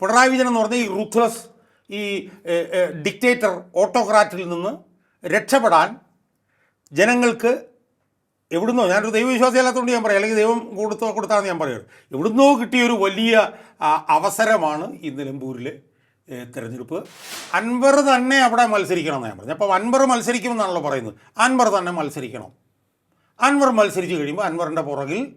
പിണറായി വിജയൻ എന്ന് പറഞ്ഞാൽ ഈ റുത്ത്ലസ് ഈ ഡിക്റ്റേറ്റർ ഓട്ടോക്രാറ്റിൽ നിന്ന് രക്ഷപ്പെടാൻ ജനങ്ങൾക്ക് എവിടുന്നോ ഞാനൊരു ദൈവവിശ്വാസിയല്ലാത്തതുകൊണ്ട് ഞാൻ പറയാം അല്ലെങ്കിൽ ദൈവം കൊടുത്തോ കൊടുത്താന്ന് ഞാൻ പറയുന്നത് എവിടുന്നോ കിട്ടിയൊരു വലിയ അവസരമാണ് ഈ നിലമ്പൂരിൽ തിരഞ്ഞെടുപ്പ്. അൻവർ തന്നെ അവിടെ മത്സരിക്കണം എന്ന് ഞാൻ പറഞ്ഞു അപ്പോൾ അൻവർ മത്സരിക്കുമെന്നാണല്ലോ പറയുന്നത്. അൻവർ തന്നെ മത്സരിക്കണം. അൻവർ മത്സരിച്ച് കഴിയുമ്പോൾ അൻവറിന്റെ പുറകിൽ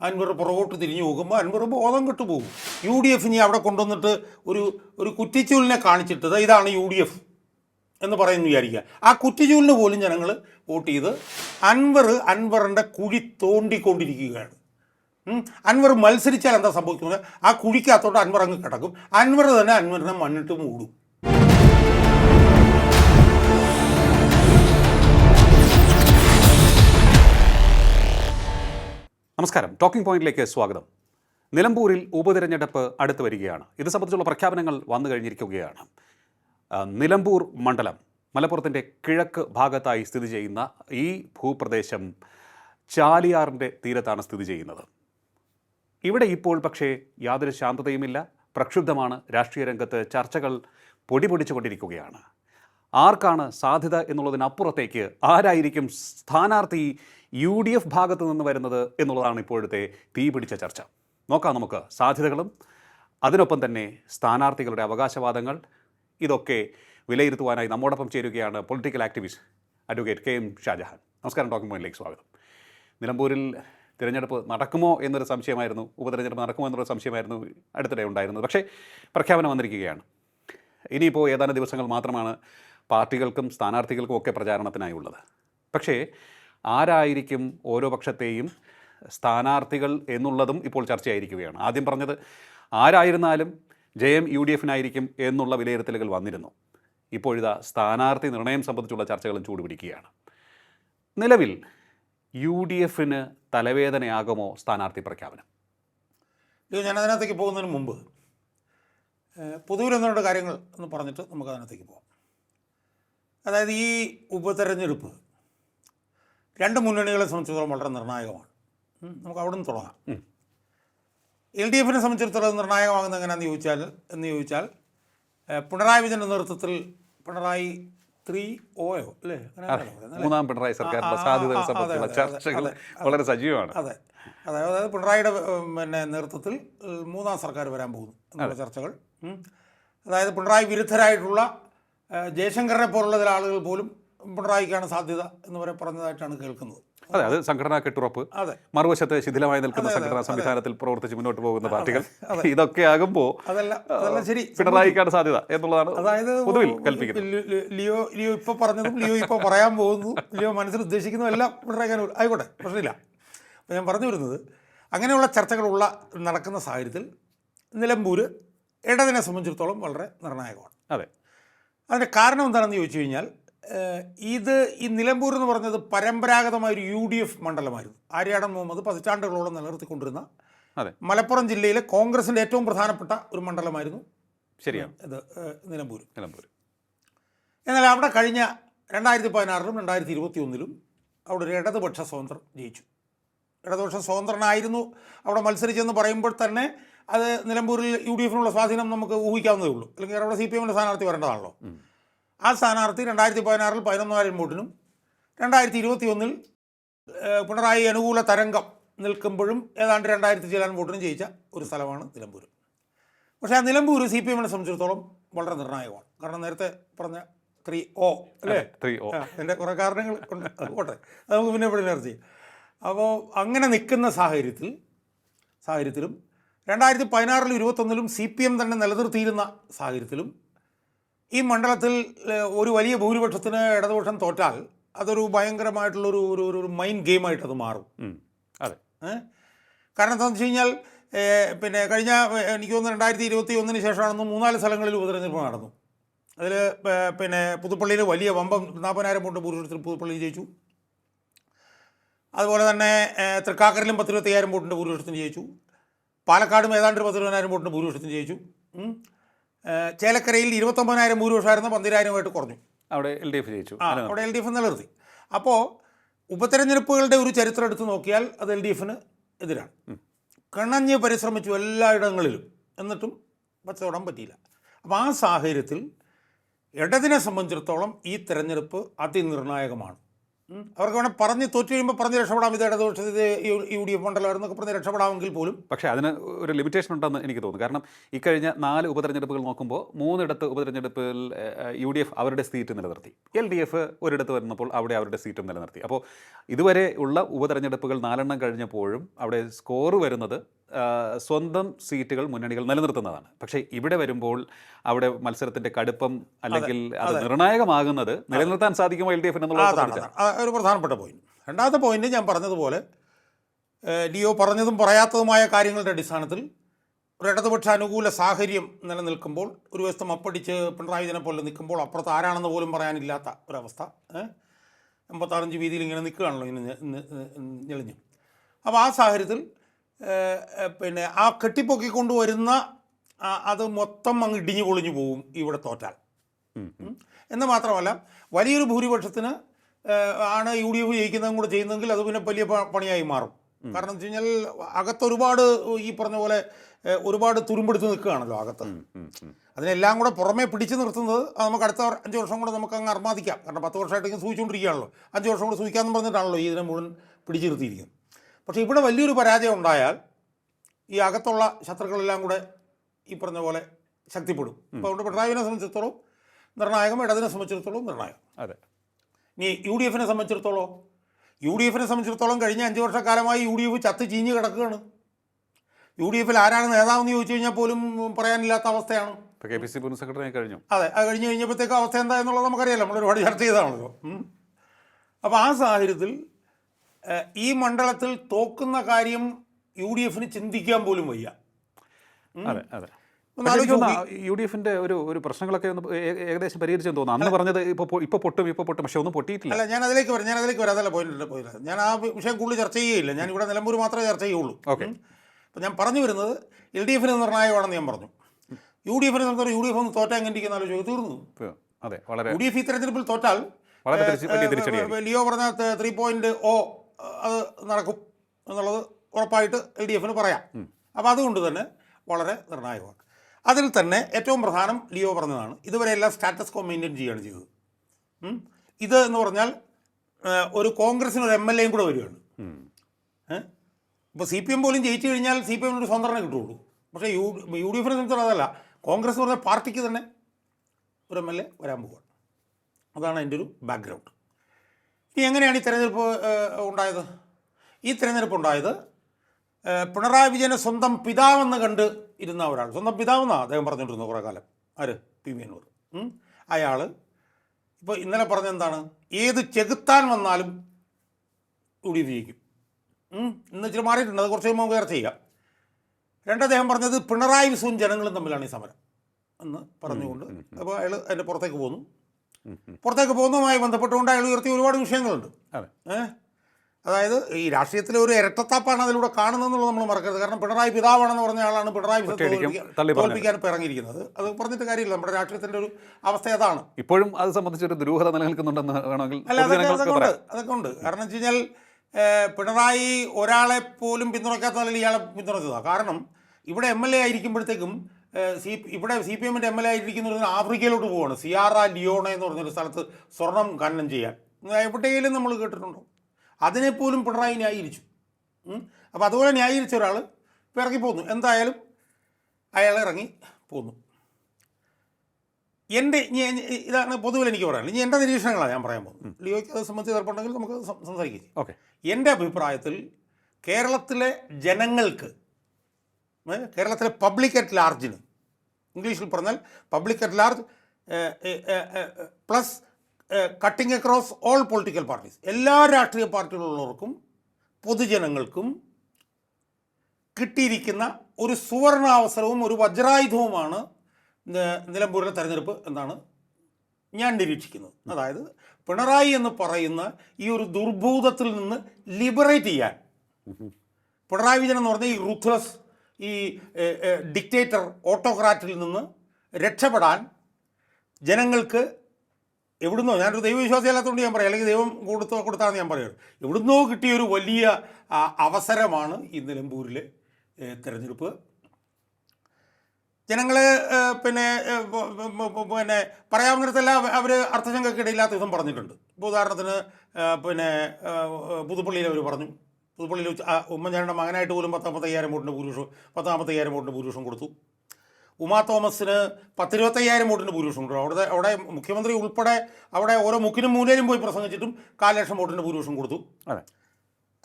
അൻവർ പുറകോട്ട് തിരിഞ്ഞു പോകുമ്പോൾ അൻവർ ബോധം കെട്ടു പോകും. യു ഡി എഫിനെ അവിടെ കൊണ്ടുവന്നിട്ട് ഒരു ഒരു കുറ്റിച്ചൂലിനെ കാണിച്ചിട്ട് ഇതാണ് യു ഡി എഫ് എന്ന് പറയുന്നു വിചാരിക്കുക. ആ കുറ്റിച്ചൂലിന് പോലും ജനങ്ങൾ വോട്ട് ചെയ്ത് അൻവർ അൻവറിന്റെ കുഴി തോണ്ടിക്കൊണ്ടിരിക്കുകയാണ്. അൻവർ മത്സരിച്ചാൽ എന്താ സംഭവിക്കുന്നത്? ആ കുഴിക്കകത്തോട്ട് അൻവർ അങ്ങ് കിടക്കും. അൻവർ തന്നെ അൻവറിനെ മണ്ണിട്ട് മൂടും. നമസ്കാരം. ടോക്കിംഗ് പോയിന്റിലേക്ക് സ്വാഗതം. നിലമ്പൂരിൽ ഉപതെരഞ്ഞെടുപ്പ് അടുത്തു വരികയാണ്. ഇത് സംബന്ധിച്ചുള്ള പ്രഖ്യാപനങ്ങൾ വന്നു കഴിഞ്ഞിരിക്കുകയാണ്. നിലമ്പൂർ മണ്ഡലം മലപ്പുറത്തിന്റെ കിഴക്ക് ഭാഗത്തായി സ്ഥിതി ചെയ്യുന്ന ഈ ഭൂപ്രദേശം ചാലിയാറിന്റെ തീരത്താണ് സ്ഥിതി ചെയ്യുന്നത്. ഇവിടെ ഇപ്പോൾ പക്ഷേ യാതൊരു ശാന്തതയുമില്ല. പ്രക്ഷുബ്ധമാണ്. രാഷ്ട്രീയ രംഗത്ത് ചർച്ചകൾ പൊടിപൊടിച്ചുകൊണ്ടിരിക്കുകയാണ്. ആർക്കാണ് സാധ്യത എന്നുള്ളതിനപ്പുറത്തേക്ക് ആരായിരിക്കും സ്ഥാനാർത്ഥി യു ഡി എഫ് ഭാഗത്ത് നിന്ന് വരുന്നത് എന്നുള്ളതാണ് ഇപ്പോഴത്തെ തീപിടിച്ച ചർച്ച. നോക്കാം നമുക്ക് സാധ്യതകളും അതിനൊപ്പം തന്നെ സ്ഥാനാർത്ഥികളുടെ അവകാശവാദങ്ങൾ. ഇതൊക്കെ വിലയിരുത്തുവാനായി നമ്മോടൊപ്പം ചേരുകയാണ് political activist advocate K M Shajahan. നമസ്കാരം ടോക്കിംഗ് പോയിന്റിലേക്ക് സ്വാഗതം. നിലമ്പൂരിൽ തിരഞ്ഞെടുപ്പ് നടക്കുമോ എന്നൊരു സംശയമായിരുന്നു ഉപതെരഞ്ഞെടുപ്പ് നടക്കുമോ എന്നൊരു സംശയമായിരുന്നു അടുത്തിടെ ഉണ്ടായിരുന്നത്. പക്ഷേ പ്രഖ്യാപനം വന്നിരിക്കുകയാണ്. ഇനിയിപ്പോൾ ഏതാനും ദിവസങ്ങൾ മാത്രമാണ് പാർട്ടികൾക്കും സ്ഥാനാർത്ഥികൾക്കും ഒക്കെ പ്രചാരണത്തിനായുള്ളത്. പക്ഷേ ആരായിരിക്കും ഓരോ പക്ഷത്തെയും സ്ഥാനാർത്ഥികൾ എന്നുള്ളതും ഇപ്പോൾ ചർച്ചയായിരിക്കുകയാണ്. ആദ്യം പറഞ്ഞത് ആരായിരുന്നാലും ജയം യു ഡി എഫിനായിരിക്കും എന്നുള്ള വിലയിരുത്തലുകൾ വന്നിരുന്നു. ഇപ്പോഴിതാ സ്ഥാനാർത്ഥി നിർണയം സംബന്ധിച്ചുള്ള ചർച്ചകളും ചൂടുപിടിക്കുകയാണ്. നിലവിൽ യു ഡി എഫിന് തലവേദനയാകുമോ സ്ഥാനാർത്ഥി പ്രഖ്യാപനം? ഞാൻ അതിനകത്തേക്ക് പോകുന്നതിന് മുമ്പ് പൊതുവിൽ കാര്യങ്ങൾ എന്ന് പറഞ്ഞിട്ട് നമുക്ക് അതിനകത്തേക്ക് പോകാം. അതായത് ഈ ഉപതെരഞ്ഞെടുപ്പ് രണ്ട് മുന്നണികളെ സംബന്ധിച്ചിടത്തോളം വളരെ നിർണായകമാണ്. നമുക്ക് അവിടെ നിന്ന് തുടങ്ങാം എൽ ഡി എഫിനെ സംബന്ധിച്ചിടത്തോളം അത് നിർണായകമാകുന്നത് എങ്ങനെയാണെന്ന് ചോദിച്ചാൽ എന്ന് ചോദിച്ചാൽ പിണറായി വിജയന്റെ നേതൃത്വത്തിൽ പിണറായി ത്രീ ഓയോ അല്ലേ? മൂന്നാം പിണറായി സർക്കാർ അതെ, ചർച്ചകൾ അതെ, അതെ. വളരെ സജീവമാണ്. അതെ. അതായത് അതായത് പിണറായിയുടെ പിന്നെ നേതൃത്വത്തിൽ മൂന്നാം സർക്കാർ വരാൻ പോകുന്നു എന്നുള്ള ചർച്ചകൾ. അതായത് പിണറായി വിരുദ്ധരായിട്ടുള്ള ജയശങ്കറിനെ പോലുള്ള ചില ആളുകൾ പോലും പിണറായിക്കാണ് സാധ്യത എന്ന് വരെ പറഞ്ഞതായിട്ടാണ് കേൾക്കുന്നത്. അതെ അത് സംഘടനാ കെട്ടുറപ്പ്. അതെ. മറുവശത്ത് ശിഥിലമായി നിൽക്കുന്ന സംഘടനാ സംവിധാനത്തിൽ പ്രവർത്തിച്ച് മുന്നോട്ട് പോകുന്ന പാർട്ടികൾ ഇതൊക്കെ ആകുമ്പോൾ അതല്ല അതല്ല ശരി. പിണറായിക്കാണ് സാധ്യത എന്നുള്ളതാണ് അതായത് പൊതുവിൽ കൽപ്പിക്കുന്നത്. ലിയോ ലിയോ ഇപ്പൊ പറഞ്ഞതും ലിയോ ഇപ്പൊ പറയാൻ പോകുന്നു ലിയോ മനസ്സിൽ ഉദ്ദേശിക്കുന്നതും എല്ലാം പിണറായി വിജയൻ ആയിക്കോട്ടെ പ്രശ്നമില്ല. അപ്പോൾ ഞാൻ പറഞ്ഞു വരുന്നത് അങ്ങനെയുള്ള ചർച്ചകളുള്ള നടക്കുന്ന സാഹചര്യത്തിൽ നിലമ്പൂർ ഇടതിനെ സംബന്ധിച്ചിടത്തോളം വളരെ നിർണായകമാണ്. അതെ. അതിന്റെ കാരണം എന്താണെന്ന് ചോദിച്ചു കഴിഞ്ഞാൽ ഇത് ഈ നിലമ്പൂർ എന്ന് പറഞ്ഞത് പരമ്പരാഗതമായ ഒരു യു ഡി എഫ് മണ്ഡലമായിരുന്നു. ആര്യാടൻ മുഹമ്മദ് പതിറ്റാണ്ടുകളോളം നിലനിർത്തിക്കൊണ്ടിരുന്ന മലപ്പുറം ജില്ലയിലെ കോൺഗ്രസിന്റെ ഏറ്റവും പ്രധാനപ്പെട്ട ഒരു മണ്ഡലമായിരുന്നു ശരിയാണ്. ഇത് നിലമ്പൂർ. നിലമ്പൂർ. എന്നാൽ അവിടെ കഴിഞ്ഞ രണ്ടായിരത്തി പതിനാറിലും രണ്ടായിരത്തി ഇരുപത്തി ഒന്നിലും അവിടെ ഒരു ഇടതുപക്ഷ സ്വതന്ത്രം ജയിച്ചു. ഇടതുപക്ഷ സ്വതന്ത്രനായിരുന്നു. അവിടെ മത്സരിച്ചെന്ന് പറയുമ്പോൾ തന്നെ അത് നിലമ്പൂരിൽ യു ഡി എഫിനുള്ള സ്വാധീനം നമുക്ക് ഊഹിക്കാവുന്നതേ ഉള്ളൂ. അല്ലെങ്കിൽ അവിടെ സി പി എമ്മിന്റെ സ്ഥാനാർത്ഥി വരേണ്ടതാണല്ലോ. ആ സ്ഥാനാർത്ഥി രണ്ടായിരത്തി പതിനാറിൽ പതിനൊന്നായിരം വോട്ടിനും രണ്ടായിരത്തി ഇരുപത്തി ഒന്നിൽ പിണറായി അനുകൂല തരംഗം നിൽക്കുമ്പോഴും ഏതാണ്ട് രണ്ടായിരത്തി ചിലാൻ വോട്ടിനും ജയിച്ച ഒരു സ്ഥലമാണ് നിലമ്പൂർ പക്ഷേ ആ നിലമ്പൂർ സി പി എമ്മിനെ സംബന്ധിച്ചിടത്തോളം വളരെ നിർണായകമാണ്. കാരണം നേരത്തെ പറഞ്ഞ ത്രീ ഓ അല്ലേ? ത്രീ ഓ എന്റെ കുറേ കാരണങ്ങൾ ഉണ്ട്. ഓട്ടെ അത് നമുക്ക് പിന്നെ ഇവിടെ ചർച്ച ചെയ്യാം. അപ്പോൾ അങ്ങനെ നിൽക്കുന്ന സാഹചര്യത്തിൽ സാഹചര്യത്തിലും രണ്ടായിരത്തി പതിനാറിലും ഇരുപത്തൊന്നിലും സി പി എം തന്നെ നിലനിർത്തിയിരുന്ന സാഹചര്യത്തിലും ഈ മണ്ഡലത്തിൽ ഒരു വലിയ ഭൂരിപക്ഷത്തിന് ഇടതുപക്ഷം തോറ്റാൽ അതൊരു ഭയങ്കരമായിട്ടുള്ളൊരു ഒരു ഒരു ഒരു മൈൻഡ് ഗെയിമായിട്ട് അത് മാറും. അതെ. കാരണം എന്താണെന്ന് വെച്ച് കഴിഞ്ഞാൽ പിന്നെ കഴിഞ്ഞ എനിക്ക് തോന്നുന്നു രണ്ടായിരത്തി ഇരുപത്തി ഒന്നിന് ശേഷമാണെന്ന് മൂന്നാൽ സ്ഥലങ്ങളിൽ ഉപതെരഞ്ഞെടുപ്പ് നടന്നു. അതിൽ പിന്നെ പുതുപ്പള്ളിയിൽ വലിയ വമ്പം നാൽപ്പതിനായിരം വോട്ട് ഭൂരിപക്ഷത്തിൽ പുതുപ്പള്ളി ജയിച്ചു. അതുപോലെ തന്നെ തൃക്കാക്കരയിലും പത്തിരുപത്തയ്യായിരം വോട്ടിന്റെ ഭൂരിപക്ഷത്തിന് ജയിച്ചു. പാലക്കാടും ഏതാണ്ട് പത്തിരുപതിനായിരം വോട്ടിന്റെ ഭൂരിപക്ഷത്തിന് ജയിച്ചു. ചേലക്കരയിൽ ഇരുപത്തൊമ്പതിനായിരം ഭൂരിപക്ഷമായിരുന്ന പന്തിരായിരമായിട്ട് കുറഞ്ഞു. അവിടെ എൽ ഡി എഫ് ജയിച്ചു. ആ അവിടെ എൽ ഡി എഫ് നിലനിർത്തി. അപ്പോൾ ഉപതെരഞ്ഞെടുപ്പുകളുടെ ഒരു ചരിത്രം എടുത്ത് നോക്കിയാൽ അത് എൽ ഡി എഫിന് എതിരാണ്. കിണഞ്ഞ് പരിശ്രമിച്ചു എല്ലായിടങ്ങളിലും എന്നിട്ടും കച്ചവടം പറ്റിയില്ല. അപ്പോൾ ആ സാഹചര്യത്തിൽ ഇടതിനെ സംബന്ധിച്ചിടത്തോളം ഈ തെരഞ്ഞെടുപ്പ് അതിനിർണായകമാണ്. അവർക്ക് വേണം പറഞ്ഞ് തോറ്റു കഴിയുമ്പോൾ പറഞ്ഞ് രക്ഷപ്പെടാം. ഇത് ഇടതുപക്ഷ ഇത് യു- ഡി എഫ് മണ്ഡലമായിരുന്നൊക്കെ പറഞ്ഞ് രക്ഷപ്പെടാമെങ്കിൽ പോലും. പക്ഷേ അതിന് ഒരു ലിമിറ്റേഷൻ ഉണ്ടെന്ന് എനിക്ക് തോന്നുന്നു. കാരണം ഇക്കഴിഞ്ഞ നാല് ഉപതെരഞ്ഞെടുപ്പുകൾ നോക്കുമ്പോൾ മൂന്നിടത്ത് ഉപതെരഞ്ഞെടുപ്പിൽ യു ഡി എഫ് അവരുടെ സീറ്റ് നിലനിർത്തി. എൽ ഡി എഫ് ഒരിടത്ത് വരുന്നപ്പോൾ അവിടെ അവരുടെ സീറ്റും നിലനിർത്തി. അപ്പോൾ ഇതുവരെ ഉള്ള ഉപതെരഞ്ഞെടുപ്പുകൾ നാലെണ്ണം കഴിഞ്ഞപ്പോഴും അവിടെ സ്കോർ വരുന്നത് സ്വന്തം സീറ്റുകൾ മുന്നണികൾ നിലനിർത്തുന്നതാണ്. പക്ഷേ ഇവിടെ വരുമ്പോൾ അവിടെ മത്സരത്തിന്റെ കടുപ്പം അല്ലെങ്കിൽ അത് നിർണായകമാകുന്നത് നിലനിർത്താൻ സാധിക്കുമോ എൽ ഡി എഫിന് ഒരു പ്രധാനപ്പെട്ട പോയിന്റ് രണ്ടാമത്തെ പോയിന്റ് ഞാൻ പറഞ്ഞതുപോലെ ലിയോ പറഞ്ഞതും പറയാത്തതുമായ കാര്യങ്ങളുടെ അടിസ്ഥാനത്തിൽ ഒരു ഇടതുപക്ഷ അനുകൂല സാഹചര്യം നിലനിൽക്കുമ്പോൾ ഒരു വശത്തും അപ്പടിച്ച് പിണറായി പോലെ നിൽക്കുമ്പോൾ അപ്പുറത്ത് ആരാണെന്ന് പോലും പറയാനില്ലാത്ത ഒരവസ്ഥ എൺപത്താറഞ്ച് വീതിയിൽ ഇങ്ങനെ നിൽക്കുകയാണല്ലോ ഇങ്ങനെ ഞെളിഞ്ഞ്. അപ്പോൾ ആ സാഹചര്യത്തിൽ പിന്നെ ആ കെട്ടിപ്പൊക്കിക്കൊണ്ട് വരുന്ന അത് മൊത്തം അങ്ങ് ഇടിഞ്ഞു പൊളിഞ്ഞു പോകും ഇവിടെ തോറ്റാൽ. എന്ന് മാത്രമല്ല വലിയൊരു ഭൂരിപക്ഷത്തിന് ആണ് യു ഡി എഫ് ജയിക്കുന്നതും കൂടെ ചെയ്യുന്നതെങ്കിൽ അത് പിന്നെ വലിയ പണിയായി മാറും. കാരണം എന്ന് വെച്ച് കഴിഞ്ഞാൽ അകത്ത് ഒരുപാട് ഈ പറഞ്ഞ പോലെ ഒരുപാട് തുരുമ്പെടുത്ത് നിൽക്കുകയാണല്ലോ അകത്ത്. അതിനെല്ലാം കൂടെ പുറമെ പിടിച്ചു നിർത്തുന്നത് നമുക്ക് അടുത്ത അഞ്ച് വർഷം കൂടെ നമുക്ക് അങ്ങ് അർമാദിക്കാം. കാരണം പത്ത് വർഷമായിട്ട് ഇങ്ങനെ സൂചിച്ചുകൊണ്ടിരിക്കുകയാണല്ലോ. അഞ്ച് വർഷം കൂടെ സൂചിക്കാമെന്ന് പറഞ്ഞിട്ടാണല്ലോ ഈ ഇതിനെ മുഴുവൻ പിടിച്ചു നിർത്തിയിരിക്കുന്നത് പക്ഷേ ഇവിടെ വലിയൊരു പരാജയം ഉണ്ടായാൽ ഈ അകത്തുള്ള ശത്രുക്കളെല്ലാം കൂടെ ഈ പറഞ്ഞ പോലെ ശക്തിപ്പെടും. അപ്പോൾ അതുകൊണ്ട് പിണറായിനെ സംബന്ധിച്ചിടത്തോളം നിർണായകം ഇടതിനെ സംബന്ധിച്ചിടത്തോളം നിർണായകം. അതെ. ഇനി യു ഡി എഫിനെ സംബന്ധിച്ചിടത്തോളം? യു ഡി എഫിനെ സംബന്ധിച്ചിടത്തോളം കഴിഞ്ഞ അഞ്ച് വർഷക്കാലമായി യു ഡി എഫ് ചത്ത് ചീഞ്ഞ് കിടക്കുകയാണ്. യു ഡി എഫിൽ ആരാണ് നേതാവെന്ന് ചോദിച്ചു കഴിഞ്ഞാൽ പോലും പറയാനില്ലാത്ത അവസ്ഥയാണ്. ഇപ്പോൾ കെ പി സി മുൻ സെക്രട്ടറി കഴിഞ്ഞു. അതെ അത് കഴിഞ്ഞ് കഴിഞ്ഞപ്പോഴത്തേക്ക് അവസ്ഥ എന്താ എന്നുള്ളത് നമുക്കറിയാലോ. നമ്മൾ ഒരുപാട് ചർച്ച ചെയ്തതാണല്ലോ. അപ്പോൾ ആ സാഹചര്യത്തിൽ ഈ മണ്ഡലത്തിൽ തോക്കുന്ന കാര്യം യു ഡി എഫിന് ചിന്തിക്കാൻ പോലും വയ്യ. അതെ അതെ. യു ഡി എഫിന്റെ ഒരു ഒരു പ്രശ്നങ്ങളൊക്കെ ഒന്ന് ഏകദേശം പരിഹരിച്ചെന്ന് തോന്നുന്നു. അന്ന് പറഞ്ഞത് ഇപ്പോൾ ഇപ്പോൾ പൊട്ടും ഇപ്പോൾ പൊട്ടും പക്ഷെ ഒന്നും പൊട്ടിയിട്ടില്ല. അല്ല ഞാൻ അതിലേക്ക് വരാം ഞാൻ അതിലേക്ക് വരാം അതല്ല പോയിന്റ് പോയില്ല ഞാൻ ആ വിഷയം കൂടുതൽ ചർച്ച ചെയ്യുകയില്ല. ഞാൻ ഇവിടെ നിലമ്പൂർ മാത്രമേ ചർച്ച ചെയ്യുള്ളൂ. ഓക്കെ. അപ്പം ഞാൻ പറഞ്ഞു വരുന്നത് എൽ ഡി എഫിന് നിർണായകമാണെന്ന് ഞാൻ പറഞ്ഞു. യു ഡി എഫിനെ സംബന്ധിച്ച് യു ഡി എഫ് ഒന്ന് തോറ്റാൻ കണ്ടിരിക്കുന്ന ആലോചിച്ചു തീർന്നു. അതെ വളരെ യു ഡി എഫ് ഈ തെരഞ്ഞെടുപ്പിൽ തോറ്റാൽ ലിയോ പറഞ്ഞ ത്രീ പോയിന്റ് ഓ അത് നടക്കും എന്നുള്ളത് ഉറപ്പായിട്ട് എൽ ഡി എഫിന് പറയാം. അപ്പോൾ അതുകൊണ്ട് തന്നെ വളരെ നിർണായകമാണ്. അതിൽ തന്നെ ഏറ്റവും പ്രധാനം ലിയോ പറഞ്ഞതാണ് ഇതുവരെ എല്ലാം സ്റ്റാറ്റസ് കോ മെയിന്റെയിൻ ചെയ്യുകയാണ് ചെയ്തത്. ഇത് എന്ന് പറഞ്ഞാൽ ഒരു കോൺഗ്രസിന് ഒരു എം എൽ എയും കൂടെ വരികയാണ്. ഇപ്പോൾ സി പി എം പോലും ജയിച്ചു കഴിഞ്ഞാൽ സി പി എമ്മിന് ഒരു സ്വന്തം കിട്ടുള്ളൂ പക്ഷേ യു യു ഡി എഫിനെ സംബന്ധിച്ചിടത്തോളം അതല്ല കോൺഗ്രസ് എന്ന് പറഞ്ഞാൽ പാർട്ടിക്ക് തന്നെ ഒരു എം എൽ എ വരാൻ പോവുകയാണ്. അതാണ് അതിന്റെ ഒരു ബാക്ക്ഗ്രൗണ്ട് ഇനി എങ്ങനെയാണ് ഈ തെരഞ്ഞെടുപ്പ് ഉണ്ടായത്? ഈ തെരഞ്ഞെടുപ്പ് ഉണ്ടായത് പിണറായി വിജയനെ സ്വന്തം പിതാവെന്ന് കണ്ട് ഇരുന്ന ഒരാൾ. സ്വന്തം പിതാവെന്നാണ് അദ്ദേഹം പറഞ്ഞിട്ടിരുന്നു കുറേ കാലം. ആര്? P V Anvar. ഉം. അയാൾ ഇപ്പോൾ ഇന്നലെ പറഞ്ഞെന്താണ് ഏത് ചെകുത്താൻ വന്നാലും യു ഡി എഫ് ജയിക്കും. ഉം. ഇന്ന് ഇച്ചിരി മാറിയിട്ടുണ്ട്. അത് കുറച്ച് കഴിയുമ്പോൾ വേറെ ചെയ്യാം. രണ്ട് അദ്ദേഹം പറഞ്ഞത് പിണറായി വിസുവും ജനങ്ങളും തമ്മിലാണ് ഈ സമരം എന്ന് പറഞ്ഞുകൊണ്ട് അപ്പോൾ അയാൾ അതിന്റെ പുറത്തേക്ക് പോന്നു. പുറത്തേക്ക് പോകുന്നതുമായി ബന്ധപ്പെട്ടുകൊണ്ട് അയാൾ ഉയർത്തിയ ഒരുപാട് വിഷയങ്ങളുണ്ട്. അതായത് ഈ രാഷ്ട്രീയത്തിലെ ഒരു ഇരട്ടത്താപ്പാണ് അതിലൂടെ കാണുന്നതെന്നുള്ളത് നമ്മൾ മറക്കരുത്. കാരണം പിണറായി പിതാവാണെന്ന് പറഞ്ഞ ആളാണ് പിണറായി തോൽപ്പിക്കാൻ- ഇറങ്ങിയിരിക്കുന്നത് അത് പറഞ്ഞിട്ട് കാര്യമില്ല. നമ്മുടെ രാഷ്ട്രീയത്തിന്റെ ഒരു അവസ്ഥ അതാണ്. ഇപ്പോഴും അത് സംബന്ധിച്ചൊരു ദുരൂഹത നിലനിൽക്കുന്നുണ്ടെന്ന് വേണമെങ്കിൽ അല്ല അതൊക്കെ അതൊക്കെ ഉണ്ട്. അതൊക്കെ ഉണ്ട്. കാരണം വെച്ച് കഴിഞ്ഞാൽ പിണറായി ഒരാളെ പോലും പിന്തുണയ്ക്കാത്ത നിലയിൽ ഇയാളെ പിന്തുണച്ചതാണ് കാരണം ഇവിടെ എം എൽ എ ആയിരിക്കുമ്പോഴത്തേക്കും സി ഇവിടെ സി പി എമ്മിന്റെ എം എൽ എ ആയിരിക്കുന്ന ആഫ്രിക്കയിലോട്ട് പോവാണ്. സിയാറ ലിയോണ എന്ന് പറഞ്ഞൊരു സ്ഥലത്ത് സ്വർണം ഖനനം ചെയ്യാൻ. എവിടെയെങ്കിലും നമ്മൾ കേട്ടിട്ടുണ്ടോ? അതിനെപ്പോലും പിണറായി ന്യായീകരിച്ചു. അപ്പോൾ അതുപോലെ ന്യായീകരിച്ച ഒരാൾ ഇപ്പോൾ ഇറങ്ങി പോന്നു എന്തായാലും അയാൾ ഇറങ്ങി പോന്നു. എന്റെ ഇതാണ് പൊതുവിൽ എനിക്ക് പറയാനുള്ളത്. ഇനി എന്റെ നിരീക്ഷണങ്ങളാണ് ഞാൻ പറയാൻ പോകുന്നത്. ലിയോയ്ക്ക് അത് സംബന്ധിച്ച് ഏർപ്പുണ്ടെങ്കിൽ നമുക്ക് സംസാരിക്കാം. ഓക്കെ. എന്റെ അഭിപ്രായത്തിൽ കേരളത്തിലെ ജനങ്ങൾക്ക് കേരളത്തിലെ പബ്ലിക് അറ്റ് ലാർജിന് ഇംഗ്ലീഷിൽ പറഞ്ഞാൽ public at large plus cutting across all political parties എല്ലാ രാഷ്ട്രീയ പാർട്ടികളിലുള്ളവർക്കും പൊതുജനങ്ങൾക്കും കിട്ടിയിരിക്കുന്ന ഒരു സുവർണാവസരവും ഒരു വജ്രായുധവുമാണ് നിലമ്പൂരിലെ തെരഞ്ഞെടുപ്പ് എന്നാണ് ഞാൻ നിരീക്ഷിക്കുന്നത്. അതായത് പിണറായി എന്ന് പറയുന്ന ഈ ഒരു ദുർഭൂതത്തിൽ നിന്ന് ലിബറേറ്റ് ചെയ്യാൻ. പിണറായി വിജയൻ എന്ന് പറഞ്ഞ ഈ റുത്ലസ് ഈ ഡിക്റ്റേറ്റർ ഓട്ടോക്രാറ്റിൽ നിന്ന് രക്ഷപ്പെടാൻ ജനങ്ങൾക്ക് എവിടുന്നോ ഞാനൊരു ദൈവവിശ്വാസിയല്ലാത്തതുകൊണ്ട് ഞാൻ പറയാം. അല്ലെങ്കിൽ ദൈവം കൊടുത്തോ കൊടുത്താണെന്ന് ഞാൻ പറയുന്നത് എവിടുന്നോ കിട്ടിയൊരു വലിയ അവസരമാണ് ഈ നിലമ്പൂരിലെ തിരഞ്ഞെടുപ്പ്. ജനങ്ങൾ പിന്നെ പിന്നെ പറയാവുന്നിടത്തെല്ലാം അവർ അർത്ഥശങ്കക്കിടയില്ലാത്ത വിധം പറഞ്ഞിട്ടുണ്ട്. ഇപ്പോൾ ഉദാഹരണത്തിന് പിന്നെ പുതുപ്പള്ളിയിൽ അവർ പറഞ്ഞു. പുതുപ്പള്ളിയിൽ ഉമ്മൻചാണ്ടിയുടെ മകനായിട്ട് പോലും പത്താമത്തയ്യായിരം വോട്ടിന്റെ ഭൂരിപക്ഷം പത്താമത്തയ്യായിരം വോട്ടിന്റെ ഭൂരിപക്ഷം കൊടുത്തു. ഉമാ തോമസിന് പത്തിരുപത്തയ്യായിരം വോട്ടിന്റെ ഭൂരിപക്ഷം കൊടുത്തു. അവിടെ അവിടെ മുഖ്യമന്ത്രി ഉൾപ്പെടെ അവിടെ ഓരോ മുക്കിനും മൂലയിലും പോയി പ്രസംഗിച്ചിട്ടും കാൽ ലക്ഷം വോട്ടിന്റെ ഭൂരിപക്ഷം കൊടുത്തു. അതെ.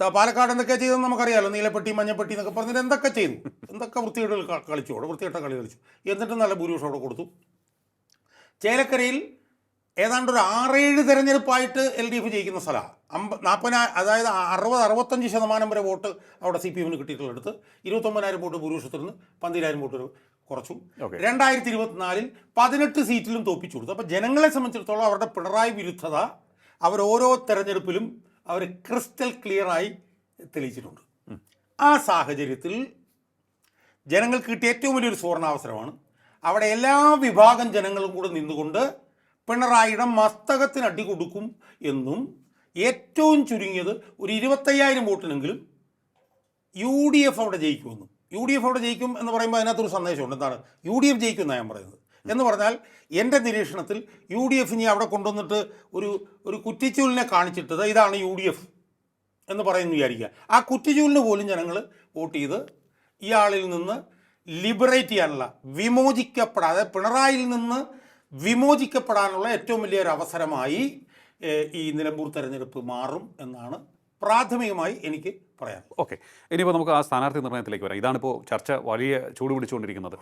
പാലക്കാട് എന്തൊക്കെ ചെയ്തെന്ന് നമുക്കറിയാമല്ലോ നീലപ്പെട്ടി മഞ്ഞപ്പെട്ടി എന്നൊക്കെ പറഞ്ഞിട്ട് എന്തൊക്കെ ചെയ്തു? എന്തൊക്കെ വൃത്തികേടുകൾ ക- കളിച്ചു? അവിടെ വൃത്തികെട്ട കളി കളിച്ചു. എന്നിട്ടും നല്ല ഭൂരിപക്ഷം അവിടെ കൊടുത്തു. ചേലക്കരയിൽ ഏതാണ്ട് ഒരു ആറേഴ് തെരഞ്ഞെടുപ്പായിട്ട് എൽ ഡി എഫ് ജയിക്കുന്ന സ്ഥലമാണ് അമ്പ നാൽപ്പതിന അതായത് അറുപത് അറുപത്തഞ്ച് ശതമാനം വരെ വോട്ട് അവിടെ സി പി എമ്മിന് കിട്ടിയിട്ടുള്ളടുത്ത് ഇരുപത്തൊമ്പതിനായിരം വോട്ട് ഭൂരിപക്ഷത്തിൽ നിന്ന് പന്തിരായിരം വോട്ട് കുറച്ചു. രണ്ടായിരത്തി ഇരുപത്തിനാലിൽ പതിനെട്ട് സീറ്റിലും തോപ്പിച്ചു കൊടുത്തു. അപ്പോൾ ജനങ്ങളെ സംബന്ധിച്ചിടത്തോളം അവരുടെ പിണറായി വിരുദ്ധത അവർ ഓരോ തെരഞ്ഞെടുപ്പിലും അവർ ക്രിസ്റ്റൽ ക്ലിയറായി തെളിയിച്ചിട്ടുണ്ട്. ആ സാഹചര്യത്തിൽ ജനങ്ങൾക്ക് കിട്ടിയ ഏറ്റവും വലിയൊരു സുവർണാവസരമാണ്. അവിടെ എല്ലാ വിഭാഗം ജനങ്ങളും കൂടെ നിന്നുകൊണ്ട് പിണറായിയുടെ മസ്തകത്തിന് അടി കൊടുക്കും എന്നും ഏറ്റവും ചുരുങ്ങിയത് ഒരു ഇരുപത്തയ്യായിരം വോട്ടിനെങ്കിലും യു ഡി എഫ് അവിടെ ജയിക്കുമെന്നും. യു ഡി എഫ് അവിടെ ജയിക്കും എന്ന് പറയുമ്പോൾ അതിനകത്തൊരു സന്ദേശമുണ്ട്. എന്താണ്? യു ഡി എഫ് ജയിക്കും എന്നാണ് ഞാൻ പറയുന്നത്. എന്ന് പറഞ്ഞാൽ എന്റെ നിരീക്ഷണത്തിൽ യു ഡി എഫ് ഇനി അവിടെ കൊണ്ടുവന്നിട്ട് ഒരു ഒരു കുറ്റിച്ചൂലിനെ കാണിച്ചിട്ടത് ഇതാണ് യു ഡി എഫ് എന്ന് പറയുന്നു വിചാരിക്കുക. ആ കുറ്റിച്ചൂലിന് പോലും ജനങ്ങൾ വോട്ട് ചെയ്ത് ഇയാളിൽ നിന്ന് ലിബറേറ്റ് ചെയ്യാനുള്ള വിമോചിക്കപ്പെടാതെ പിണറായിയിൽ നിന്ന് വിമോചിക്കപ്പെടാനുള്ള ഏറ്റവും വലിയൊരു അവസരമായി ഈ നിലമ്പൂർ തെരഞ്ഞെടുപ്പ് മാറും എന്നാണ് പ്രാഥമികമായി എനിക്ക് പറയാം ഓക്കെ. ഇനിയിപ്പോൾ നമുക്ക് ആ സ്ഥാനാർത്ഥി നിർണയത്തിലേക്ക് വരാം. ഇതാണിപ്പോൾ ചർച്ച വലിയ ചൂട് പിടിച്ചുകൊണ്ടിരിക്കുന്നത്.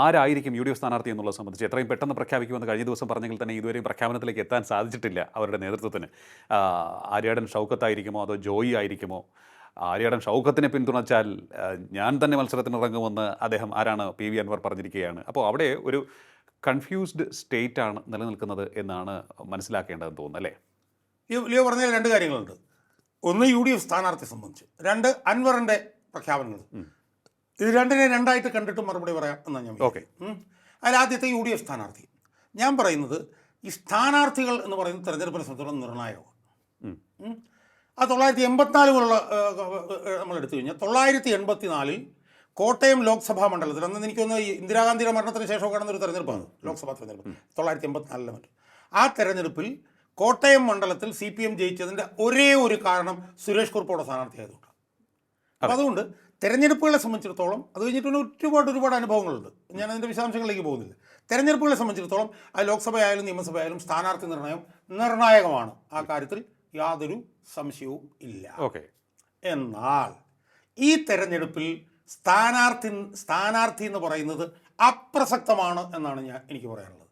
ആരായിരിക്കും യു ഡി എഫ് സ്ഥാനാർത്ഥി എന്നുള്ളത് സംബന്ധിച്ച് എത്രയും പെട്ടെന്ന് പ്രഖ്യാപിക്കുമെന്ന് കഴിഞ്ഞ ദിവസം പറഞ്ഞെങ്കിൽ തന്നെ ഇതുവരെയും പ്രഖ്യാപനത്തിലേക്ക് എത്താൻ സാധിച്ചിട്ടില്ല അവരുടെ നേതൃത്വത്തിന്. ആര്യാടൻ ഷൗക്കത്തായിരിക്കുമോ അതോ ജോയി ആയിരിക്കുമോ? ആര്യാടൻ ഷൗക്കത്തിനെ പിന്തുണച്ചാൽ ഞാൻ തന്നെ മത്സരത്തിന് ഇറങ്ങുമെന്ന് അദ്ദേഹം ആരാണ് പി വി അൻവർ പറഞ്ഞിരിക്കുകയാണ്. അപ്പോൾ അവിടെ ഒരു കൺഫ്യൂസ്ഡ് സ്റ്റേറ്റ് ആണ് നിലനിൽക്കുന്നത് എന്നാണ് മനസ്സിലാക്കേണ്ടതെന്ന് തോന്നുന്നു അല്ലേ? ലിയോ പറഞ്ഞ രണ്ട് കാര്യങ്ങളുണ്ട്. ഒന്ന് യു ഡി എഫ് സ്ഥാനാർത്ഥി സംബന്ധിച്ച്. രണ്ട് അൻവറിന്റെ പ്രഖ്യാപനങ്ങൾ. ഇത് രണ്ടിനെ രണ്ടായിട്ട് കണ്ടിട്ട് മറുപടി പറയാം എന്നാണ് ഞാൻ ഓക്കെ. അതിൽ ആദ്യത്തെ യു ഡി എഫ് സ്ഥാനാർത്ഥി. ഞാൻ പറയുന്നത് ഈ സ്ഥാനാർത്ഥികൾ എന്ന് പറയുന്നത് തെരഞ്ഞെടുപ്പിനെ സംബന്ധിച്ചിടത്തോളം നിർണായകമാണ്. ആ തൊള്ളായിരത്തി എൺപത്തിനാല് പോലുള്ള നമ്മൾ എടുത്തു കഴിഞ്ഞാൽ തൊള്ളായിരത്തി എൺപത്തി നാലിൽ കോട്ടയം ലോക്സഭാ മണ്ഡലത്തിൽ അന്ന് എനിക്കൊന്ന് തോന്നുന്നു ഇന്ദിരാഗാന്ധിയുടെ മരണത്തിന് ശേഷം കാണുന്ന ഒരു തെരഞ്ഞെടുപ്പാണ് ലോക്സഭാ തെരഞ്ഞെടുപ്പ് തൊള്ളായിരത്തി എൺപത്തിനാലിലെ മറ്റും. ആ തെരഞ്ഞെടുപ്പിൽ കോട്ടയം മണ്ഡലത്തിൽ സി പി എം ജയിച്ചതിന്റെ ഒരേ ഒരു കാരണം സുരേഷ് കുറുപ്പോടെ സ്ഥാനാർത്ഥിയായതുകൊണ്ടാണ് അപ്പോൾ അതുകൊണ്ട് തെരഞ്ഞെടുപ്പുകളെ സംബന്ധിച്ചിടത്തോളം അത് കഴിഞ്ഞിട്ട് പിന്നെ ഒരുപാട് ഒരുപാട് അനുഭവങ്ങളുണ്ട്. ഞാൻ അതിന്റെ വിശദാംശങ്ങളിലേക്ക് പോകുന്നില്ല. തെരഞ്ഞെടുപ്പുകളെ സംബന്ധിച്ചിടത്തോളം ആ ലോക്സഭയായാലും നിയമസഭയായാലും സ്ഥാനാർത്ഥി നിർണയം നിർണായകമാണ്. ആ കാര്യത്തിൽ യാതൊരു സംശയവും ഇല്ല. ഓക്കെ. എന്നാൽ ഈ തെരഞ്ഞെടുപ്പിൽ സ്ഥാനാർത്ഥി സ്ഥാനാർത്ഥി എന്ന് പറയുന്നത് അപ്രസക്തമാണ് എന്നാണ് ഞാൻ എനിക്ക് പറയാനുള്ളത്.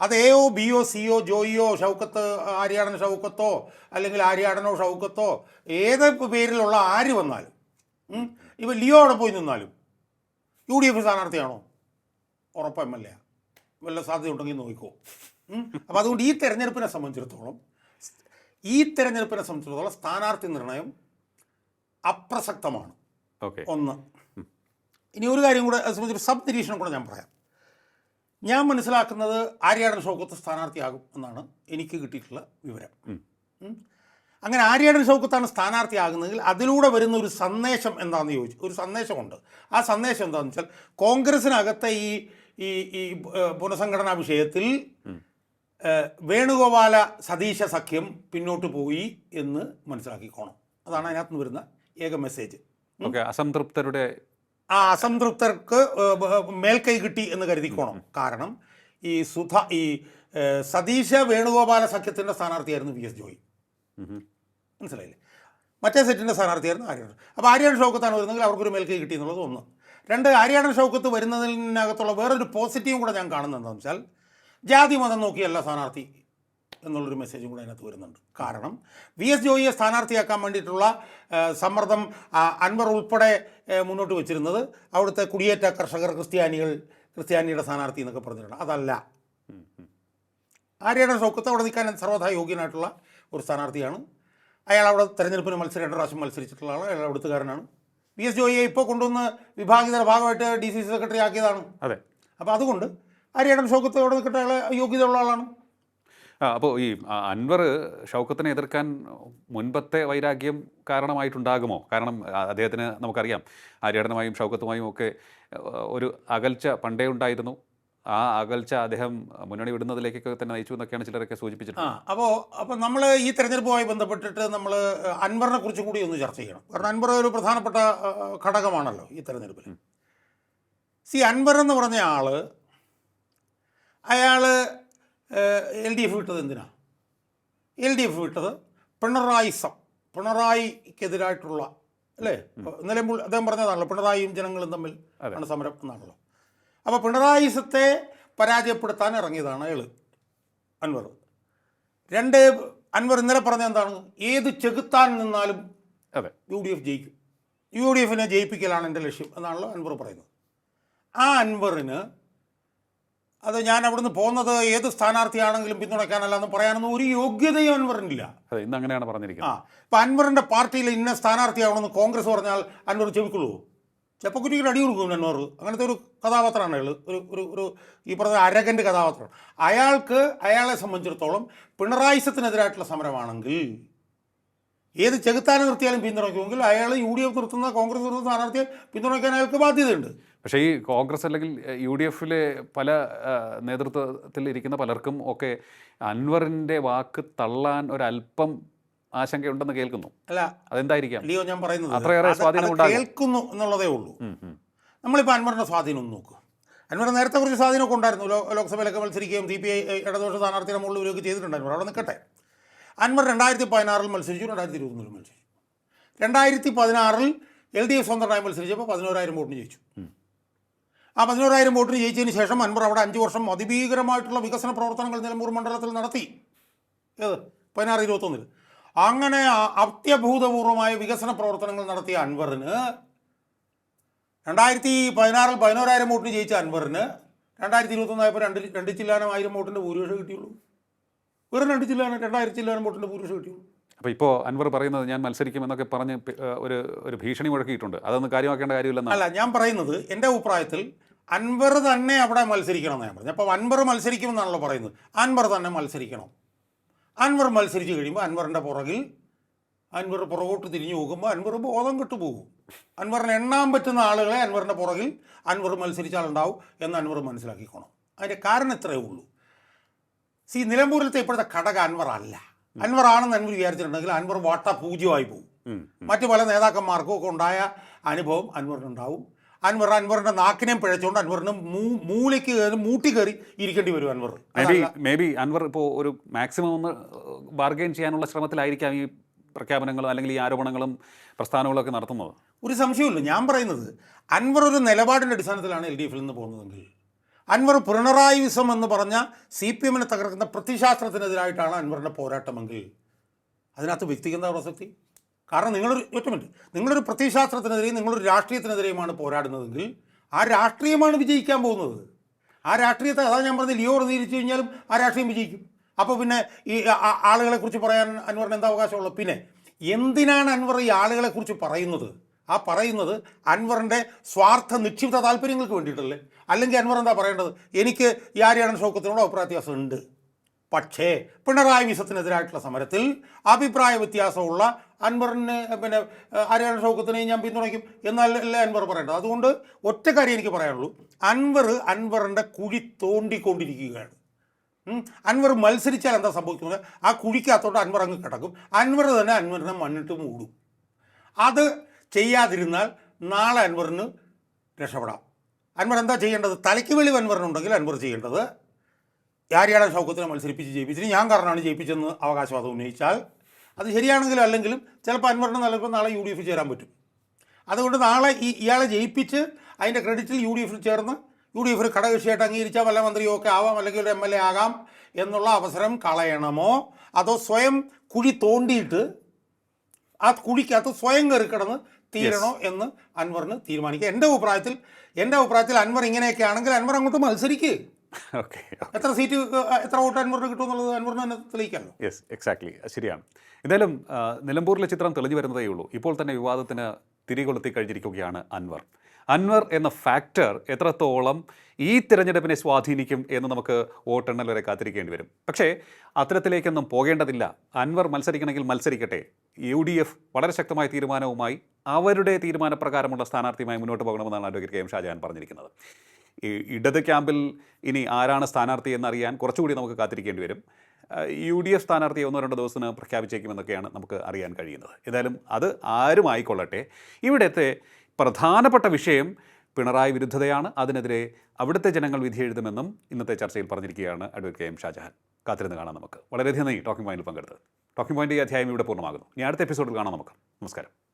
അത് എയോ ബിയോ സിയോ ജോയിയോ ഷൗക്കത്ത് ആര്യാടൻ ഷൗക്കത്തോ അല്ലെങ്കിൽ ആര്യാടനോ ഷൗക്കത്തോ ഏത് പേരിലുള്ള ആര് വന്നാലും ഇവ ഇപ്പൊ ലിയോ അവിടെ പോയി നിന്നാലും യു ഡി എഫ് സ്ഥാനാർത്ഥിയാണോ? ഉറപ്പ് എം എൽ എ വല്ല സാധ്യത ഉണ്ടെങ്കിൽ നോക്കിക്കോ. അപ്പം അതുകൊണ്ട് ഈ തെരഞ്ഞെടുപ്പിനെ സംബന്ധിച്ചിടത്തോളം ഈ തെരഞ്ഞെടുപ്പിനെ സംബന്ധിച്ചിടത്തോളം സ്ഥാനാർത്ഥി നിർണയം അപ്രസക്തമാണ്. ഒന്ന്. ഇനി ഒരു കാര്യം കൂടെ സംബന്ധിച്ച് സബ് നിരീക്ഷണം കൂടെ ഞാൻ പറയാം. ഞാൻ മനസ്സിലാക്കുന്നത് ആര്യാടൻ ഷൗക്കത്ത് സ്ഥാനാർത്ഥിയാകും എന്നാണ് എനിക്ക് കിട്ടിയിട്ടുള്ള വിവരം. അങ്ങനെ ആര്യാടൻ ഷൗക്കത്താണ് സ്ഥാനാർത്ഥിയാകുന്നതെങ്കിൽ അതിലൂടെ വരുന്ന ഒരു സന്ദേശം എന്താണെന്ന് ചോദിച്ചു. ഒരു സന്ദേശമുണ്ട്. ആ സന്ദേശം എന്താണെന്ന് വെച്ചാൽ കോൺഗ്രസിനകത്തെ ഈ ഈ ഈ പുനഃസംഘടനാ വിഷയത്തിൽ വേണുഗോപാല സതീശ സഖ്യം പിന്നോട്ട് പോയി എന്ന് മനസ്സിലാക്കിക്കോണം. അതാണ് അതിനകത്ത് നിന്ന് വരുന്ന ഏക മെസ്സേജ് ഓക്കെ അസംതൃപ്തരുടെ ആ അസംതൃപ്തർക്ക് മേൽക്കൈ കിട്ടി എന്ന് കരുതിക്കോണം. കാരണം ഈ സുധ ഈ സതീശ വേണുഗോപാല സഖ്യത്തിന്റെ സ്ഥാനാർത്ഥിയായിരുന്നു വി എസ് ജോയി. മനസ്സിലായില്ലേ? മറ്റേ സെറ്റിന്റെ സ്ഥാനാർത്ഥിയായിരുന്നു ആര്യാടൻ അപ്പോൾ ആര്യാടൻ ഷൗക്കത്താണ് വരുന്നതെങ്കിൽ അവർക്കൊരു മേൽക്കൈ കിട്ടി എന്നുള്ളത് ഒന്ന്. രണ്ട് ആര്യാടൻ ഷൗക്കത്ത് വരുന്നതിനകത്തുള്ള വേറൊരു പോസിറ്റീവും കൂടെ ഞാൻ കാണുന്നത് എന്താണെന്ന് വെച്ചാൽ ജാതി മതം നോക്കിയല്ല സ്ഥാനാർത്ഥി എന്നുള്ളൊരു മെസ്സേജും കൂടെ അതിനകത്ത് വരുന്നുണ്ട്. കാരണം വി എസ് ജോയിയെ സ്ഥാനാർത്ഥിയാക്കാൻ വേണ്ടിയിട്ടുള്ള സമ്മർദ്ദം അൻവർ ഉൾപ്പെടെ മുന്നോട്ട് വെച്ചിരുന്നത് അവിടുത്തെ കുടിയേറ്റ കർഷകർ ക്രിസ്ത്യാനികൾ ക്രിസ്ത്യാനിയുടെ സ്ഥാനാർത്ഥി എന്നൊക്കെ പറഞ്ഞിട്ടുണ്ട്. അതല്ല. ആര്യയുടെ ഷൗക്കത്ത് അവിടെ നിൽക്കാൻ സർവതാ യോഗ്യനായിട്ടുള്ള ഒരു സ്ഥാനാർത്ഥിയാണ്. അയാൾ അവിടെ തെരഞ്ഞെടുപ്പിന് മത്സരം രണ്ട് പ്രാവശ്യം മത്സരിച്ചിട്ടുള്ള ആൾ അയാൾ അവിടുത്തുകാരനാണ് വി എസ് ജോയിയെ ഇപ്പോൾ കൊണ്ടുവന്ന് വിഭാഗിതര ഭാഗമായിട്ട് ഡി സി സി സെക്രട്ടറി ആക്കിയതാണ്. അതെ. അപ്പോൾ അതുകൊണ്ട് ആര്യയുടെ ഷൗക്കത്ത് അവിടെ നിൽക്കട്ടെ അയാൾ യോഗ്യതയുള്ള ആളാണ്. അപ്പോൾ ഈ അൻവർ ഷൗക്കത്തിനെ എതിർക്കാൻ മുൻപത്തെ വൈരാഗ്യം കാരണമായിട്ടുണ്ടാകുമോ? കാരണം അദ്ദേഹത്തിന് നമുക്കറിയാം ആര്യാടനുമായും ഷൗക്കത്തുമായും ഒക്കെ ഒരു അകൽച്ച പണ്ടേ ഉണ്ടായിരുന്നു. ആ അകൽച്ച അദ്ദേഹം മുന്നണി വിടുന്നതിലേക്കൊക്കെ തന്നെ നയിച്ചു എന്നൊക്കെയാണ് ചിലരൊക്കെ ആ സൂചിപ്പിച്ചിട്ടുള്ളത് അപ്പോൾ അപ്പോൾ നമ്മൾ ഈ തെരഞ്ഞെടുപ്പുമായി ബന്ധപ്പെട്ടിട്ട് നമ്മൾ അൻവറിനെ കുറിച്ച് കൂടി ഒന്ന് ചർച്ച ചെയ്യണം. കാരണം അൻവർ ഒരു പ്രധാനപ്പെട്ട ഘടകമാണല്ലോ ഈ തെരഞ്ഞെടുപ്പിൽ. സി അൻവർ എന്ന് പറഞ്ഞ ആൾ അയാൾ എൽ ഡി എഫ് വിട്ടത് എന്തിനാ? എൽ ഡി എഫ് വിട്ടത് പിണറായിസം പിണറായിക്കെതിരായിട്ടുള്ള അല്ലേ? ഇന്നലെ അദ്ദേഹം പറഞ്ഞതാണല്ലോ പിണറായിയും ജനങ്ങളും തമ്മിൽ. ആണ് സമരം എന്നാണല്ലോ. അപ്പോൾ പിണറായിസത്തെ പരാജയപ്പെടുത്താൻ ഇറങ്ങിയതാണ് അയാൾ അൻവർ. രണ്ട് അൻവർ ഇന്നലെ പറഞ്ഞ എന്താണ്? ഏത് ചെകുത്താൻ നിന്നാലും യു ഡി എഫ് ജയിക്കും. യു ഡി എഫിനെ ജയിപ്പിക്കലാണ് എന്റെ ലക്ഷ്യം എന്നാണല്ലോ അൻവർ പറയുന്നത്. ആ അൻവറിന് അത് ഞാൻ അവിടുന്ന് പോകുന്നത് ഏത് സ്ഥാനാർത്ഥിയാണെങ്കിലും പിന്തുണയ്ക്കാനല്ല എന്ന് പറയാനൊന്നും ഒരു യോഗ്യതയും അൻവറിനില്ല. അതെ ഇന്ന് അങ്ങനെയാണ് ആ അപ്പൊ ഇപ്പം അൻവറിന്റെ പാർട്ടിയിൽ ഇന്ന സ്ഥാനാർത്ഥിയാവണമെന്ന് കോൺഗ്രസ് പറഞ്ഞാൽ അൻവർ ചെവിക്കുള്ളൂ ചെപ്പക്കുറ്റിക്ക് അടി കൊടുക്കും അൻവർ. അങ്ങനത്തെ ഒരു കഥാപാത്രമാണ് അയാൾ ഒരു ഒരു ഒരു ഈ പറഞ്ഞ അരകന്റെ കഥാപാത്രം. അയാൾക്ക് അയാളെ സംബന്ധിച്ചിടത്തോളം പിണറായിസത്തിനെതിരായിട്ടുള്ള സമരമാണെങ്കിൽ ഏത് ചെകുത്താനെ നിർത്തിയാലും പിന്തുണയ്ക്കുമെങ്കിൽ അയാൾ യു ഡി എഫ് നിർത്തുന്ന കോൺഗ്രസ് നിർത്തുന്ന സ്ഥാനാർത്ഥിയെ പിന്തുണയ്ക്കാൻ അയാൾക്ക് ബാധ്യതയുണ്ട്. പക്ഷേ ഈ കോൺഗ്രസ് അല്ലെങ്കിൽ യു ഡി എഫിലെ പല നേതൃത്വത്തിൽ ഇരിക്കുന്ന പലർക്കും ഒക്കെ അൻവറിന്റെ വാക്ക് തള്ളാൻ ഒരല്പം ആശങ്കയുണ്ടെന്ന് കേൾക്കുന്നു. അല്ല അതെന്തായിരിക്കാം? ലിയോ ഞാൻ പറയുന്നത് അത്രയേറെ സ്വാധീനം കേൾക്കുന്നു എന്നുള്ളതേ ഉള്ളൂ. നമ്മളിപ്പോൾ അൻവറിന്റെ സ്വാധീനം ഒന്ന് നോക്കുക അൻവർ നേരത്തെ കുറച്ച് സ്വാധീനമൊക്കെ ഉണ്ടായിരുന്നു. ലോ ലോക്സഭയിലൊക്കെ മത്സരിക്കുകയും സി പി ഐ ഇടതുപക്ഷ സ്ഥാനാർത്ഥിയുടെ മുകളിൽ ഇവരൊക്കെ ചെയ്തിട്ടുണ്ടായിരുന്നു. അവിടെ നിൽക്കട്ടെ അൻവർ രണ്ടായിരത്തി പതിനാറിൽ മത്സരിച്ചു രണ്ടായിരത്തി ഇരുപത്തൊന്നിൽ മത്സരിച്ചു. രണ്ടായിരത്തി പതിനാറിൽ എൽ ഡി എഫ് സ്വന്തമായി മത്സരിച്ചപ്പോൾ പതിനോരായിരം വോട്ടിന് ജയിച്ചു. ആ പതിനോരായിരം വോട്ടിന് ജയിച്ചതിന് ശേഷം അൻവർ അവിടെ അഞ്ച് വർഷം അതിഭീകരമായിട്ടുള്ള വികസന പ്രവർത്തനങ്ങൾ നിലമ്പൂർ മണ്ഡലത്തിൽ നടത്തി. ഏത്? പതിനാറ് ഇരുപത്തൊന്നിൽ അങ്ങനെ അത്യഭൂതപൂർവമായ വികസന പ്രവർത്തനങ്ങൾ നടത്തിയ അൻവറിന് രണ്ടായിരത്തി പതിനാറിൽ പതിനോരായിരം വോട്ടിന് ജയിച്ച അൻവറിന് രണ്ടായിരത്തി ഇരുപത്തൊന്നായപ്പോൾ രണ്ട് രണ്ട് ചില്ലാനം ആയിരം വോട്ടിന്റെ ഭൂരിപക്ഷം കിട്ടിയുള്ളൂ. വെറും രണ്ട് ചില്ലാനം രണ്ടായിരത്തി ചില്ലാനം വോട്ടിന്റെ ഭൂരിപക്ഷം കിട്ടിയുള്ളൂ. അപ്പോൾ ഇപ്പോൾ അൻവർ പറയുന്നത് ഞാൻ മത്സരിക്കുമെന്നൊക്കെ പറഞ്ഞ് ഒരു ഒരു ഭീഷണി മുഴക്കിയിട്ടുണ്ട്. അതൊന്നും കാര്യമാക്കേണ്ട കാര്യമില്ല അല്ല ഞാൻ പറയുന്നത് എന്റെ അഭിപ്രായത്തിൽ അൻവർ തന്നെ അവിടെ മത്സരിക്കണം എന്നാണ് പറഞ്ഞത്. പറഞ്ഞു അപ്പോൾ അൻവർ മത്സരിക്കുമെന്നാണല്ലോ പറയുന്നത്. അൻവർ തന്നെ മത്സരിക്കണം. അൻവർ മത്സരിച്ച് കഴിയുമ്പോൾ അൻവറിന്റെ പുറകിൽ അൻവർ പുറകോട്ട് തിരിഞ്ഞു പോകുമ്പോൾ അൻവർ ബോധം കെട്ടു പോകും. അൻവറിന് എണ്ണാൻ പറ്റുന്ന ആളുകളെ അൻവറിന്റെ പുറകിൽ അൻവർ മത്സരിച്ചാലുണ്ടാവും എന്ന് അൻവർ മനസ്സിലാക്കിക്കോണം. അതിന്റെ കാരണം ഇത്രയേ ഉള്ളൂ. സി നിലമ്പൂരിലത്തെ ഇപ്പോഴത്തെ ഘടക അൻവർ അല്ല. അൻവർ ആണെന്ന് അൻവർ വിചാരിച്ചിട്ടുണ്ടെങ്കിൽ അൻവർ വാട്ട പൂജ്യമായി പോകും. മറ്റു പല നേതാക്കന്മാർക്കും ഒക്കെ ഉണ്ടായ അനുഭവം അൻവറിനുണ്ടാവും. അൻവർ അൻവറിന്റെ നാക്കിനെയും പിഴച്ചുകൊണ്ട് അൻവറിന് മൂ മൂലയ്ക്ക് കയറി മൂട്ടി കയറി ഇരിക്കേണ്ടി വരും അൻവർ. മേ ബി അൻവർ ഇപ്പോൾ ഒരു മാക്സിമം ഒന്ന് ബാർഗെയിൻ ചെയ്യാനുള്ള ശ്രമത്തിലായിരിക്കാം ഈ പ്രഖ്യാപനങ്ങളും അല്ലെങ്കിൽ ഈ ആരോപണങ്ങളും പ്രസ്ഥാനങ്ങളും ഒക്കെ നടത്തുന്നത്. ഒരു സംശയമില്ല ഞാൻ പറയുന്നത് അൻവർ ഒരു നിലപാടിന്റെ അടിസ്ഥാനത്തിലാണ് എൽ ഡി എഫിൽ നിന്ന് പോകുന്നതെങ്കിൽ. അൻവർ പിണറായി വിസം എന്ന് പറഞ്ഞ സി പി എമ്മിനെ തകർക്കുന്ന പ്രതിശാസ്ത്രത്തിനെതിരായിട്ടാണ് അൻവറിന്റെ പോരാട്ടമെങ്കിൽ. അതിനകത്ത് വ്യക്തിഗത പ്രസക്തി? കാരണം നിങ്ങളൊരു ഒറ്റ മിനിറ്റ് നിങ്ങളൊരു പ്രത്യയശാസ്ത്രത്തിനെതിരെയും നിങ്ങളൊരു രാഷ്ട്രീയത്തിനെതിരെയുമാണ് പോരാടുന്നതെങ്കിൽ ആ രാഷ്ട്രീയമാണ് വിജയിക്കാൻ പോകുന്നത്. ആ രാഷ്ട്രീയത്തെ അതാ ഞാൻ പറഞ്ഞത് ലിയോ പ്രതികരിച്ചു കഴിഞ്ഞാലും ആ രാഷ്ട്രീയം വിജയിക്കും. അപ്പോൾ പിന്നെ ഈ ആ- ആ- ആളുകളെ കുറിച്ച് പറയാൻ അൻവറിന് എന്താ അവകാശമുള്ളത്? പിന്നെ എന്തിനാണ് അൻവർ ഈ ആളുകളെ കുറിച്ച് പറയുന്നത്? ആ പറയുന്നത് അൻവറിന്റെ സ്വാർത്ഥ നിക്ഷിപ്ത താല്പര്യങ്ങൾക്ക് വേണ്ടിയിട്ടല്ലേ? അല്ലെങ്കിൽ അൻവർ എന്താ പറയേണ്ടത്? എനിക്ക് ഈ ആര്യാടൻ ഷൗക്കത്തിനോട് അഭിപ്രായ വ്യത്യാസം ഉണ്ട് പക്ഷേ പിണറായി വിസത്തിനെതിരായിട്ടുള്ള സമരത്തിൽ അഭിപ്രായ വ്യത്യാസമുള്ള അൻവറിന് പിന്നെ ആര്യാടൻ ഷൗക്കത്തിനെ ഞാൻ പിന്തുണയ്ക്കും എന്നല്ലേ അൻവർ പറയേണ്ടത്? അതുകൊണ്ട് ഒറ്റ കാര്യം എനിക്ക് പറയാനുള്ളൂ. അൻവർ അൻവറിന്റെ കുഴി തോണ്ടിക്കൊണ്ടിരിക്കുകയാണ്. അൻവർ മത്സരിച്ചാൽ എന്താ സംഭവിക്കുന്നത്? ആ കുഴിക്കകത്തോട്ട് അൻവർ അങ്ങ് കിടക്കും. അൻവർ തന്നെ അൻവറിനെ മണ്ണിട്ട് മൂടും. അത് ചെയ്യാതിരുന്നാൽ നാളെ അൻവറിന് രക്ഷപ്പെടാം. അൻവർ എന്താ ചെയ്യേണ്ടത്? തലയ്ക്ക് വെളി അൻവറിനുണ്ടെങ്കിൽ അൻവർ ചെയ്യേണ്ടത്. യാരിയാടൻ ഷൗക്കത്തിനെ മത്സരിപ്പിച്ച് ജയിപ്പിച്ചിട്ട് ഞാൻ കാരണമാണ് ജയിപ്പിച്ചെന്ന് അവകാശവാദം ഉന്നയിച്ചാൽ അത് ശരിയാണെങ്കിലും അല്ലെങ്കിലും ചിലപ്പോൾ അൻവറിന് നൽകുമ്പോൾ നാളെ യു ഡി എഫിൽ ചേരാൻ പറ്റും. അതുകൊണ്ട് നാളെ ഈ ഇയാളെ ജയിപ്പിച്ച് അതിന്റെ ക്രെഡിറ്റിൽ യു ഡി എഫിൽ ചേർന്ന് യു ഡി എഫിൽ ഘടകകക്ഷിയായിട്ട് അംഗീകരിച്ചാൽ വല്ല മന്ത്രിയോ ഒക്കെ ആവാം അല്ലെങ്കിൽ ഒരു എം എൽ എ ആകാം എന്നുള്ള അവസരം കളയണമോ? അതോ സ്വയം കുഴി തോണ്ടിയിട്ട് ആ കുഴിക്കകത്ത് സ്വയം കയറി കിടന്ന് തീരണോ എന്ന് അൻവറിന് തീരുമാനിക്കുക എന്റെ അഭിപ്രായത്തിൽ എന്റെ അഭിപ്രായത്തിൽ അൻവർ ഇങ്ങനെയൊക്കെ ആണെങ്കിൽ അൻവർ അങ്ങോട്ട് മത്സരിക്കുക എത്ര സീറ്റ് എത്ര വോട്ട് അൻവറിന് തന്നെ തെളിയിക്കാമല്ലോ. Yes exactly. ശരിയാണ്. എന്തായാലും നിലമ്പൂരിലെ ചിത്രം തെളിഞ്ഞു വരുന്നതേ ഉള്ളൂ. ഇപ്പോൾ തന്നെ വിവാദത്തിന് തിരികൊളുത്തി കഴിഞ്ഞിരിക്കുകയാണ് അൻവർ. അൻവർ എന്ന ഫാക്ടർ എത്രത്തോളം ഈ തിരഞ്ഞെടുപ്പിനെ സ്വാധീനിക്കും എന്ന് നമുക്ക് വോട്ടെണ്ണൽ വരെ കാത്തിരിക്കേണ്ടി വരും. പക്ഷേ അത്തരത്തിലേക്കൊന്നും പോകേണ്ടതില്ല. അൻവർ മത്സരിക്കണമെങ്കിൽ മത്സരിക്കട്ടെ. യു ഡി എഫ് വളരെ ശക്തമായ തീരുമാനവുമായി അവരുടെ തീരുമാനപ്രകാരമുള്ള സ്ഥാനാർത്ഥിയുമായി മുന്നോട്ട് പോകണമെന്നാണ് അഡ്വക്കേറ്റ് കെ എം ഷാജഹാൻ പറഞ്ഞിരിക്കുന്നത്. ഇടത് ക്യാമ്പിൽ ഇനി ആരാണ് സ്ഥാനാർത്ഥി എന്നറിയാൻ കുറച്ചുകൂടി നമുക്ക് കാത്തിരിക്കേണ്ടി വരും. യു ഡി എഫ് സ്ഥാനാർത്ഥി ഒന്നോ രണ്ടോ ദിവസത്തിന് പ്രഖ്യാപിച്ചേക്കുമെന്നൊക്കെയാണ് നമുക്ക് അറിയാൻ കഴിയുന്നത്. ഏതായാലും അത് ആരും ആയിക്കൊള്ളട്ടെ. ഇവിടുത്തെ പ്രധാനപ്പെട്ട വിഷയം പിണറായി വിരുദ്ധതയാണ്. അതിനെതിരെ അവിടുത്തെ ജനങ്ങൾ വിധി എഴുതുമെന്നും ഇന്നത്തെ ചർച്ചയിൽ പറഞ്ഞിരിക്കുകയാണ് അഡ്വക്കേറ്റ് എം ഷാജഹാൻ. കാത്തിരുന്ന് കാണാം നമുക്ക്. വളരെയധികം നന്ദി. ടോക്കിംഗ് പോയിന്റിൽ പങ്കെടുത്തത്. ടോക്കിംഗ് പോയിന്റ് ഈ അധ്യായം ഇവിടെ പൂർണമാകുന്നു. ഇനി അടുത്ത എപ്പിസോഡിൽ കാണാം നമുക്ക്. നമസ്കാരം.